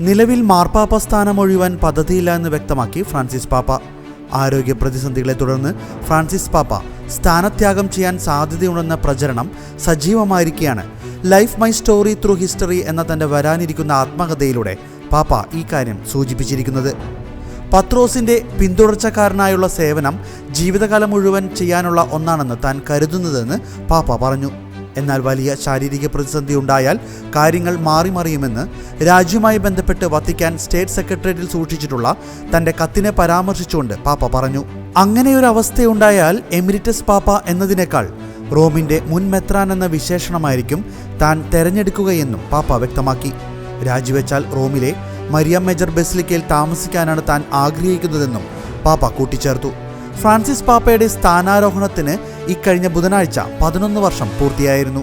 നിലവിൽ മാർപ്പാപ്പ സ്ഥാനം ഒഴിയുവാൻ പദ്ധതിയില്ല എന്ന് വ്യക്തമാക്കി ഫ്രാൻസിസ് പാപ്പ. ആരോഗ്യ പ്രതിസന്ധികളെ തുടർന്ന് ഫ്രാൻസിസ് പാപ്പ സ്ഥാനത്യാഗം ചെയ്യാൻ സാധ്യതയുണ്ടെന്ന പ്രചരണം സജീവമായിരിക്കുകയാണ്. Life my story through history എന്ന തന്റെ വരാനിരിക്കുന്ന ആത്മകഥയിലൂടെ പാപ്പ ഈ കാര്യം സൂചിപ്പിച്ചിരിക്കുന്നത്. പത്രോസിന്റെ പിന്തുടർച്ചക്കാരനായുള്ള സേവനം ജീവിതകാലം മുഴുവൻ ചെയ്യാനുള്ള ഒന്നാണെന്ന് താൻ കരുതുന്നതെന്ന് പാപ്പ പറഞ്ഞു. എന്നാൽ വലിയ ശാരീരിക പ്രതിസന്ധി ഉണ്ടായാൽ കാര്യങ്ങൾ മാറിമറിയുമെന്ന് രാജ്യവുമായി ബന്ധപ്പെട്ട് വത്തിക്കാൻ സ്റ്റേറ്റ് സെക്രട്ടേറിയറ്റിൽ സൂക്ഷിച്ചിട്ടുള്ള തന്റെ കത്തിനെ പരാമർശിച്ചുകൊണ്ട് പാപ്പ പറഞ്ഞു. അങ്ങനെയൊരു അവസ്ഥയുണ്ടായാൽ എമിരിറ്റസ് പാപ്പ എന്നതിനേക്കാൾ റോമിന്റെ മുൻ മെത്രാൻ എന്ന വിശേഷണമായിരിക്കും താൻ തെരഞ്ഞെടുക്കുകയെന്നും പാപ്പ വ്യക്തമാക്കി. രാജിവെച്ചാൽ റോമിലെ മരിയ മേജർ ബെസിലിക്കയിൽ താമസിക്കാനാണ് താൻ ആഗ്രഹിക്കുന്നതെന്നും പാപ്പ കൂട്ടിച്ചേർത്തു. ഫ്രാൻസിസ് പാപ്പയുടെ സ്ഥാനാരോഹണത്തിന് ഇക്കഴിഞ്ഞ ബുധനാഴ്ച പതിനൊന്ന് വർഷം പൂർത്തിയായിരുന്നു.